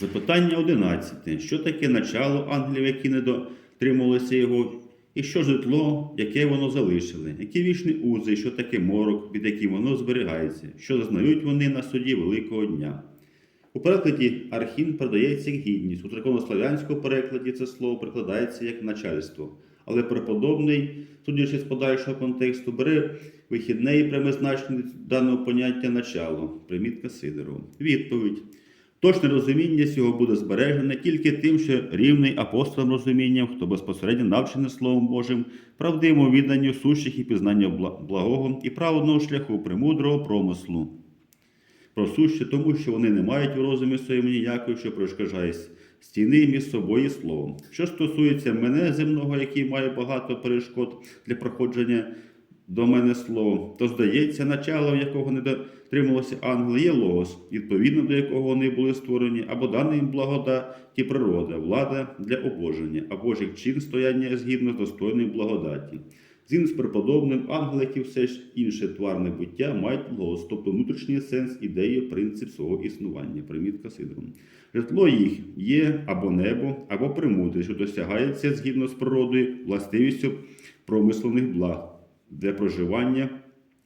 Запитання 11. Що таке начало ангелів, які не дотримувалися його, і що житло, яке воно залишили? Які вічні узи, що таке морок, від яким воно зберігається, що зазнають вони на суді Великого дня? У перекладі архін передається гідність. У церковнослов'янському перекладі це слово прикладається як начальство. Але преподобний, судячи з подальшого контексту, бере вихідне і пряме даного поняття начало. Примітка Сидорова. Відповідь. Точне розуміння цього буде збережене тільки тим, що рівний апостолам розумінням, хто безпосередньо навчений Словом Божим, правдивому відданню сущих і пізнання благого і праведного шляху премудрого промислу. Просуще тому, що вони не мають у розумі своєму ніякої, що перешкоджає стіни між собою словом. Що стосується мене земного, який має багато перешкод для проходження до мене словом, то здається, началом якого не дотримувалися ангели, є логос, відповідно до якого вони були створені, або дана їм благодаті природа, влада для обоження, або ж як чин стояння згідно з достойною благодаті. Згідно з преподобним, ангели, як і все ж інше тварне буття, мають логос, тобто внутрішній сенс, ідею, принцип свого існування. Примітка Сидором. Житло їх є або небо, або примудрість, що досягається згідно з природою, властивістю промислених благ для проживання,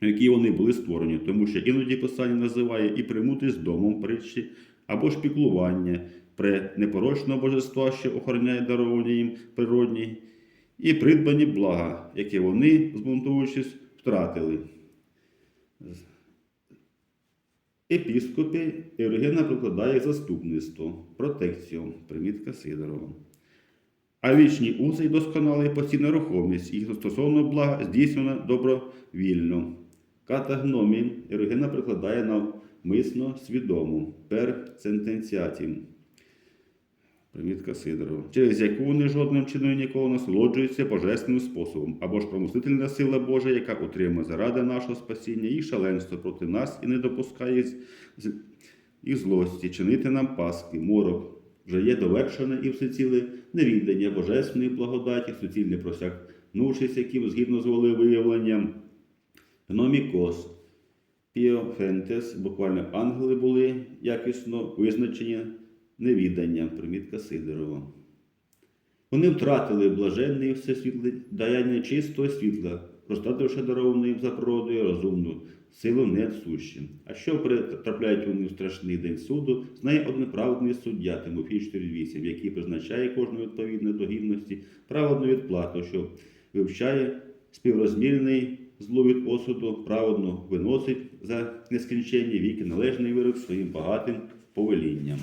в якій вони були створені, тому що іноді писання називає і примудрість домом притчі, або ж піклування при непорочного божества, що охороняє даровані їм природні, і придбані блага, які вони, збунтуючись, втратили. Епіскопі Євгена прикладає заступництво, протекцію, примітка Сидорова. А вічні узи й досконала постійна рухомість, їх стосовно блага здійснено добровільно. Катагномін Євгена прикладає навмисно свідомо, пер сентенціатім. Примітка Сидорова, через яку вони жодним чином ніколи насолоджуються божественним способом, або ж промислительна сила Божа, яка утримує заради нашого спасіння і шаленство проти нас і не допускає і злості, чинити нам паски, морок, вже є довершене і всеціле невіддання божественної благодаті, суцільне просягнувшись, яким згідно з волевиявленням, гномікос, піофентес, буквально ангели були якісно визначені невідданням, примітка Сидорова. Вони втратили блаженне і всесвітле даяння чистого світла, розтративши даровану їм за природою розумну силу несущим. А що потрапляють вони в страшний день суду, знає одноправедний суддя Тимофій 4.8, який призначає кожну відповідно до гідності праведну відплату, що вивчає співрозмірний злу від осуду, праведно виносить за нескінченні віки належний вирок своїм багатим повелінням.